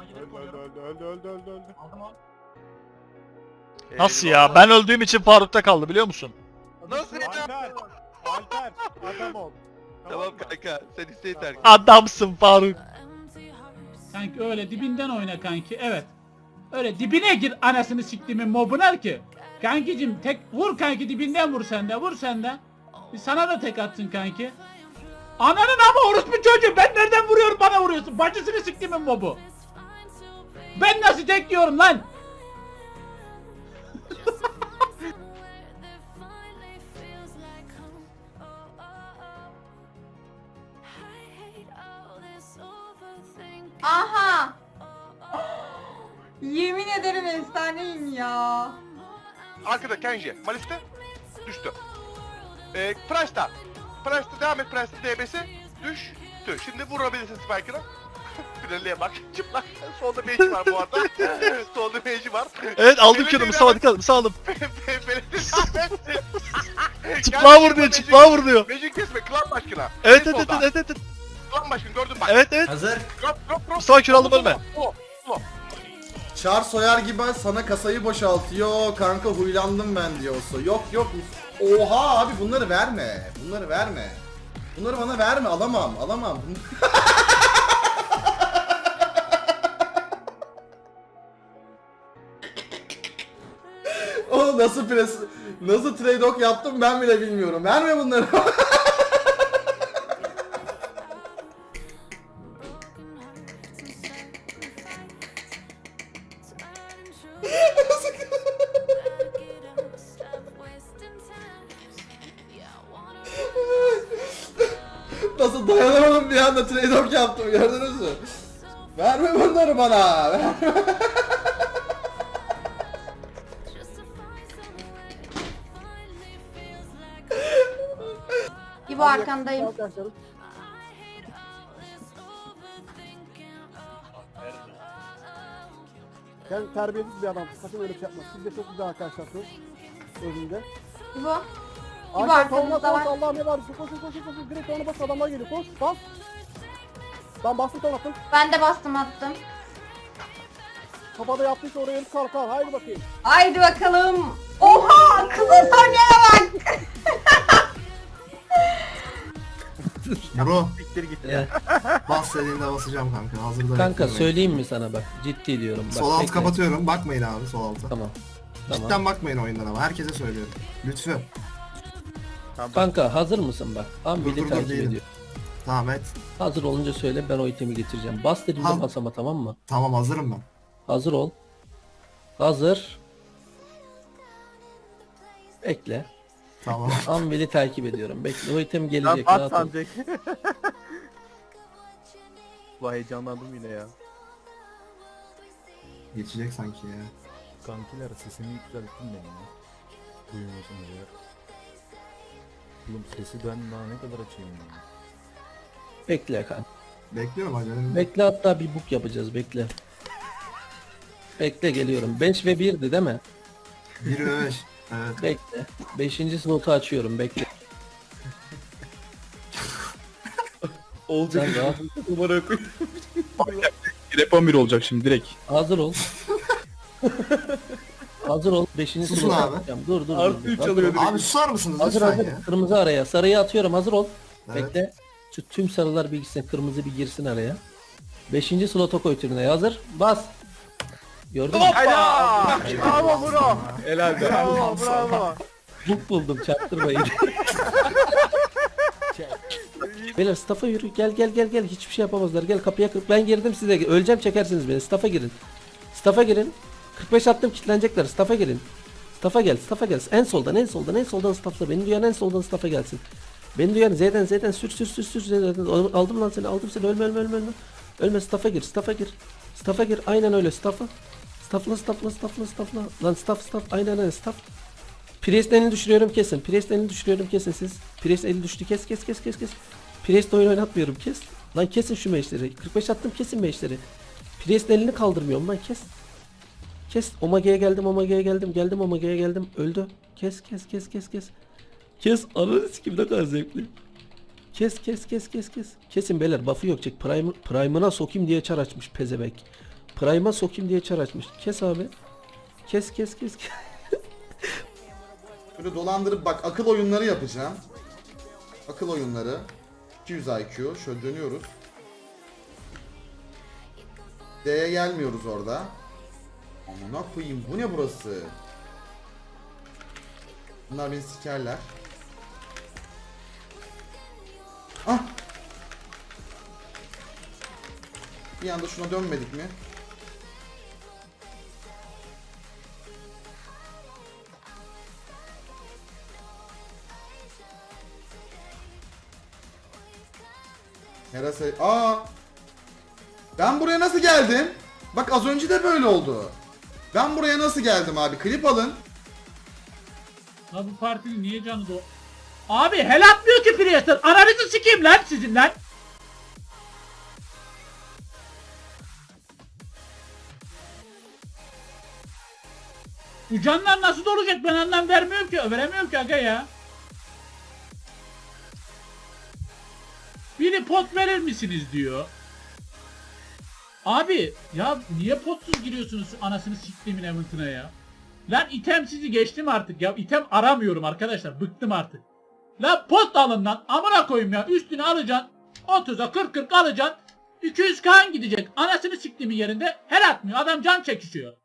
Öldü direkt öldü oluyorum. öldü öldü öldü öldü öldü. Aldım o. Nasıl ya? Ben öldüğüm için Faruk'ta kaldı biliyor musun? Nasıl ya? Alper! Alper! Adam ol. Tamam mı? kanka sen iste yeter. Adamsın Faruk. Kanki öyle dibinden oyna kanki evet. Öyle dibine gir anasını siktimin mobuna ki. Kankicim tek vur kanki dibinden vur sen de vur sen de. Bir Sana da tek atsın kanki. Ananın ama orospu çocuğu ben nereden vuruyorum bana vuruyorsun. Bacısını siktimin mobu. Ben nasıl tek diyorum lan? Aha. Yemin ederim efsaneyim ya. Arkada Kenji. Malis'te düştü. Ee, Price'da. Price'da devam et Price'da DB'si. Düştü. Şimdi vurabilirsin Spike'ını. Finaliye bak. Çıplak. Solda mage'i var bu arada. Solda mage'i var. Evet aldım evet. sağ dikkat et sağ aldım. Çıplak Çıplığa vur diyor çıplığa vur diyor. Magic kesme klan başkanı. Evet evet evet evet. evet. Klan başkanı gördün bak. Evet evet. Hazır. Drop drop drop. Mustafa kür aldım ölme. Çar soyar gibi sana kasayı boşaltıyor. Kanka huylandım ben diyorsa. Yok yok. Oha abi bunları verme. Bunları verme. Bunları bana verme. Alamam. Alamam. Nasıl pres nasıl trade off yaptım ben bile bilmiyorum. Verme bunları. nasıl dayanamadım bir anda trade off yaptım gördünüz mü? Verme bunları bana. Verme. İbo arkandayım. Sen terbiyesiz bir adamsın. Sakın öyle şey yapma. Siz de çok güzel arkadaşlarsınız. Özünde. İbo. İbo arkamızda var. Allah'ım ne var? Koş koş koş koş. Direkt ona bas adamlar geliyor. Koş bas. Ben bastım tam attım. Ben de bastım attım. Kafada yaptıysa oraya el kalkar. Haydi bakayım. Haydi bakalım. Oha kızıl Sonya'ya bak. Bro Siktir git. bas dediğinde basacağım kanka. Hazırda Kanka bekliyorum. söyleyeyim mi sana bak ciddi diyorum bak. Sol alt bekle. kapatıyorum. Bakmayın abi sol alta. Tamam. Tamam. Cidden bakmayın oyundan ama herkese söylüyorum. Lütfen. Kanka hazır mısın bak? Dur, Ambili dur, dur, takip değilim. ediyor. Tamam et. Hazır olunca söyle ben o itemi getireceğim. Bas dediğimde Al. basama tamam mı? Tamam hazırım ben. Hazır ol. Hazır. Bekle. Tamam. Ambili takip ediyorum. Bekle o item gelecek. rahat ol. Vay heyecanlandım yine ya. Geçecek sanki ya. Kankiler sesini yükselttin benim ya. Duymuyorsunuz ya. Oğlum sesi ben daha ne kadar açayım ya. Bekle kanka. Bekliyorum acelem. Bekle hatta bir book yapacağız bekle. Bekle geliyorum. 5 ve 1'di değil mi? 1 ve 5. Evet. Bekle. 5. slotu açıyorum bekle. Olacak. Sen rahat. Numara koy. Rap 11 olacak şimdi direkt. Hazır ol. Hazır ol. 5. Susun slotu abi. atacağım. Dur dur. dur. Artı üç Hazır alıyor ol. Abi susar mısınız Hazır lütfen hazır. ya? Kırmızı araya. Sarıyı atıyorum. Hazır ol. Evet. Bekle. Şu tüm sarılar bir gitsin. Kırmızı bir girsin araya. 5. slota koy türüne. Hazır. Bas. Gördün mü? Hayda! Bravo bro! Helal be. Bravo bravo! Book buldum. Çaktırmayın. Beyler staff'a yürü. Gel gel gel gel. Hiçbir şey yapamazlar. Gel kapıya kır. Ben girdim size. Öleceğim çekersiniz beni. Staff'a girin. Staff'a girin. 45 attım kilitlenecekler. Staff'a girin. Staff'a gel. Staff'a gel. En soldan en soldan en soldan staff'la. Beni duyan en soldan staff'a gelsin. Beni duyan Z'den Z'den sür sür sür sür Z'den. Aldım lan seni aldım seni ölme ölme ölme ölme. Ölme staff'a gir staff'a gir. Staff'a gir aynen öyle staff'a. Staff'la staff'la staff'la staff'la. Lan staff staff aynen aynen staff. Priest'in elini düşürüyorum kesin. Priest'in elini düşürüyorum kesin siz. Priest eli düştü kes kes kes kes kes. Priest'le oyun oynatmıyorum kes. Lan kesin şu meşleri. 45 attım kesin meşleri. Priest'in elini kaldırmıyorum lan kes. Kes. Omega'ya geldim Omega'ya geldim. Geldim Omega'ya geldim. Öldü. Kes kes kes kes kes. Kes. Ananı sikim ne kadar zevkli. Kes kes kes kes kes. Kesin beyler buff'ı yok çek. Prime, Prime'ına sokayım diye çar açmış pezebek. Prime'a sokayım diye çar açmış. Kes abi. Kes kes kes. kes. Böyle dolandırıp bak akıl oyunları yapacağım. Akıl oyunları. 200 IQ. Şöyle dönüyoruz. D'ye gelmiyoruz orada. Amına koyayım bu ne burası? Bunlar beni sikerler. Ah! Bir anda şuna dönmedik mi? Herase... Aa! Ben buraya nasıl geldim? Bak az önce de böyle oldu. Ben buraya nasıl geldim abi? Klip alın. La bu partinin niye canı do... Abi hel atmıyor ki Priester. Ananızı sikeyim lan sizin lan. Bu nasıl dolacak ben anlam vermiyorum ki. Veremiyorum ki aga ya. Pot verir misiniz diyor. Abi ya niye potsuz giriyorsunuz anasını siktiğimin eventine ya? Lan item sizi geçtim artık ya. İtem aramıyorum arkadaşlar. Bıktım artık. Lan pot alın lan. Amına koyayım ya. Üstüne alacaksın. 30'a 40 40 alacaksın. 200 kan gidecek. Anasını siktiğimin yerinde her atmıyor. Adam can çekişiyor.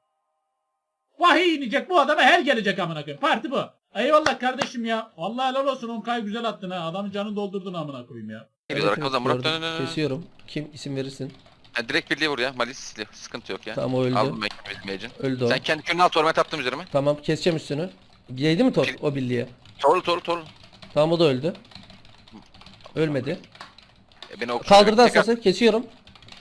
Vahiy inecek bu adama her gelecek amına koyayım. Parti bu. Eyvallah kardeşim ya. Vallahi helal olsun 10 güzel attın ha. Adamın canını doldurdun amına koyayım ya. Evet, arkamızdan Murat gördüm. dön dön dön. Kesiyorum. Kim isim verirsin? Ha, direkt birliğe vur ya. Malis sıkıntı yok ya. Tamam o öldü. Aldım ben Mage'in. Öldü o. Sen kendi kürünü al torment attım üzerime. Tamam keseceğim üstünü. Değdi mi Pil- o birliğe? Torlu torlu torlu. Tamam o da öldü. Ölmedi. E, beni ok Kaldırdı tekrar- asası kesiyorum.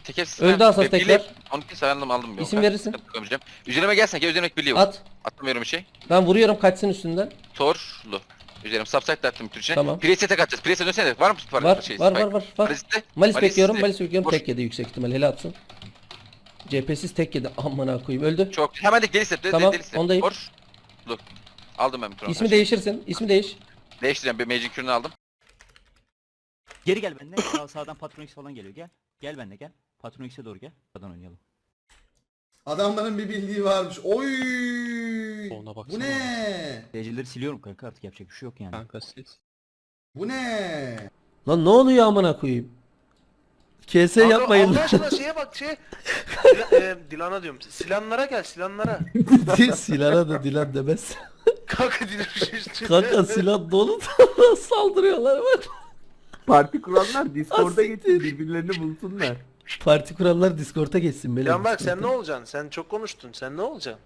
Teker Öldü asas tekrar. Onu kes aldım aldım. İsim Ben verirsin. sıkıntı koymayacağım. Üzerime gelsen gel üzerime birliğe vur. At. Atlamıyorum bir şey. Ben vuruyorum kaçsın üstünden. Torlu. Üzerime subside de attım Türkçe. Tamam. Priest'e tek atacağız. Priest'e dönsene. Var mı? Var var şey, var spike? var var. Priest'e. Malis Malis bekliyorum. Malis bekliyorum. Tek yedi yüksek ihtimal. Hele atsın. CHP'siz tek yedi. Amına koyayım. Öldü. Çok. Hemen de deli step. Tamam, Deli step. ondayım. Vur. Dur. Aldım ben bir. İsmi değişirsin. İsmi değiş. Değiştireceğim. Bir Mage'in kürünü aldım. Geri gel benden. Sağ, sağdan Patron X falan geliyor. Gel. Gel benimle gel. Patron X'e doğru gel. Sağdan oynayalım. Adamların bir bildiği varmış. Oy! Bu ne? Seyircileri siliyorum kanka artık yapacak bir şey yok yani. Bu ne? Lan ne oluyor amına koyayım? KS yapmayın. Allah aşkına şeye bak şey. Dila, e, Dilan'a diyorum. Silanlara gel silanlara. Silah'a da Dilan demez. Kanka Dilan işte. Kanka silah dolu da saldırıyorlar bak. Parti kuranlar Discord'a Asiktir. geçsin birbirlerini bulsunlar. Parti kuranlar Discord'a geçsin. Melek Can bak sen ne olacaksın? Sen çok konuştun. Sen ne olacaksın?